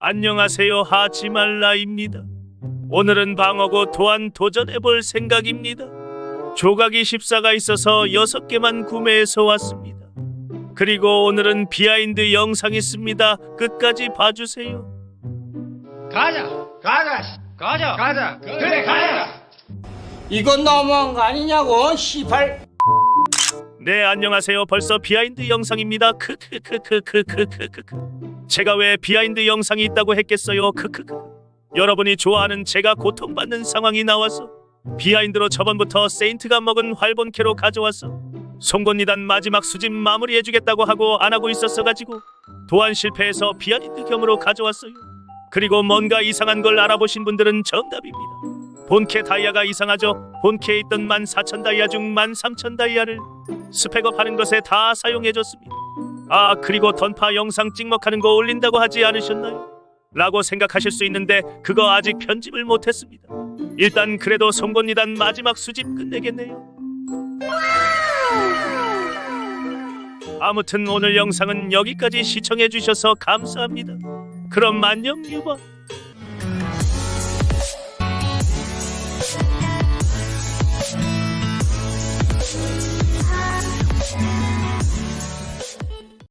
안녕하세요 하지말라입니다. 오늘은 방어구 또한 도전해볼 생각입니다. 조각 24가 있어서 6개만 구매해서 왔습니다. 그리고 오늘은 비하인드 영상 있습니다. 끝까지 봐주세요. 가자 가자 가자 가자 그래 가자 이건 너무한 거 아니냐고 시발 네 안녕하세요. 벌써 비하인드 영상입니다. 크크크크크크크크 제가 왜 비하인드 영상이 있다고 했겠어요? 크크크. 여러분이 좋아하는 제가 고통받는 상황이 나와서 비하인드로 저번부터 세인트가 먹은 활본캐로 가져와서 송곳니단 마지막 수집 마무리해주겠다고 하고 안 하고 있었어가지고 도안 실패해서 비하인드 겸으로 가져왔어요. 그리고 뭔가 이상한 걸 알아보신 분들은 정답입니다 본캐 다이아가 이상하죠 본캐에 있던 14,000 다이아 중 13,000 다이아를 스펙업 하는 것에 다 사용해줬습니다. 아 그리고 던파 영상 찍먹하는 거 올린다고 하지 않으셨나요? 라고 생각하실 수 있는데 그거 아직 편집을 못했습니다. 일단 그래도 송곳니단 마지막 수집 끝내겠네요. 아무튼 오늘 영상은 여기까지 시청해주셔서 감사합니다. 그럼 안녕 유바.